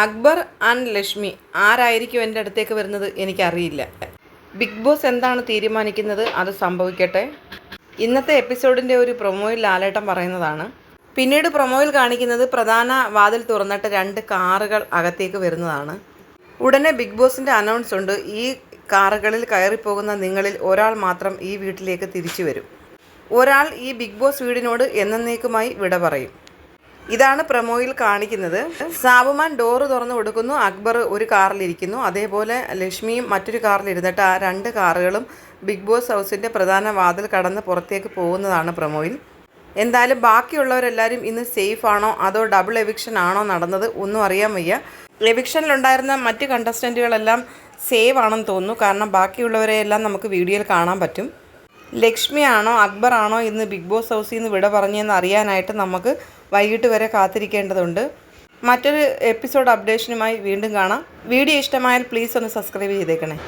Akbar and Lakshmi ആരായിരിക്കും എന്റെ അടുത്തേക്ക് വരുന്നത് എനിക്കറിയില്ല. ബിഗ് ബോസ് എന്താണ് തീരുമാനിക്കുന്നത് അത് സംഭവിക്കട്ടെ? ഇന്നത്തെ എപ്പിസോഡിന്റെ ഒരു പ്രൊമോയിൽ ലാലേട്ടം പറയുന്നതാണ് പിന്നീട് പ്രൊമോയിൽ കാണിക്കുന്നത് പ്രധാന വാതിൽ തുറന്നിട്ട് രണ്ട് കാറുകൾ അകത്തേക്ക് വരുന്നതാണ്. ഉടനെ ബിഗ് ബോസിന്റെ അനൗൺസ് ഉണ്ട് ഈ കാറുകളിൽ കയറിപ്പോകുന്ന നിങ്ങളിൽ ഒരാൾ മാത്രം ഈ വീട്ടിലേക്ക് തിരിച്ചു വരും. ഒരാൾ ഈ ബിഗ് ബോസ് വീടിനോട് എന്നേക്കുമായി വിട പറയും. ഇതാണ് പ്രമോയിൽ കാണിക്കുന്നത്. സാബുമാൻ ഡോറ് തുറന്നു കൊടുക്കുന്നു. അക്ബർ ഒരു കാറിലിരിക്കുന്നു അതേപോലെ ലക്ഷ്മിയും മറ്റൊരു കാറിലിരുന്നിട്ട് ആ രണ്ട് കാറുകളും ബിഗ് ബോസ് ഹൗസിന്റെ പ്രധാന വാതിൽ കടന്ന് പുറത്തേക്ക് പോകുന്നതാണ് പ്രമോയിൽ. എന്തായാലും ബാക്കിയുള്ളവരെല്ലാവരും ഇന്ന് സേഫ് ആണോ? അതോ ഡബിൾ എവിക്ഷൻ ആണോ നടന്നത്? ഒന്നും അറിയാൻ വയ്യ. എവിക്ഷനിലുണ്ടായിരുന്ന മറ്റ് കണ്ടസ്റ്റന്റുകളെല്ലാം സേവ് ആണെന്ന് തോന്നുന്നു. കാരണം ബാക്കിയുള്ളവരെയെല്ലാം നമുക്ക് വീഡിയോയിൽ കാണാൻ പറ്റും. ലക്ഷ്മിയാണോ അക്ബറാണോ ഇന്ന് ബിഗ് ബോസ് ഹൗസിൽ നിന്ന് വിട പറഞ്ഞതെന്ന് അറിയാനായിട്ട് നമുക്ക് വൈകിട്ട് വരെ കാത്തിരിക്കേണ്ടതുണ്ട്. മറ്റൊരു എപ്പിസോഡ് അപ്ഡേഷനുമായി വീണ്ടും കാണാം. വീഡിയോ ഇഷ്ടമായാൽ പ്ലീസ് ഒന്ന് സബ്സ്ക്രൈബ് ചെയ്തേക്കണേ.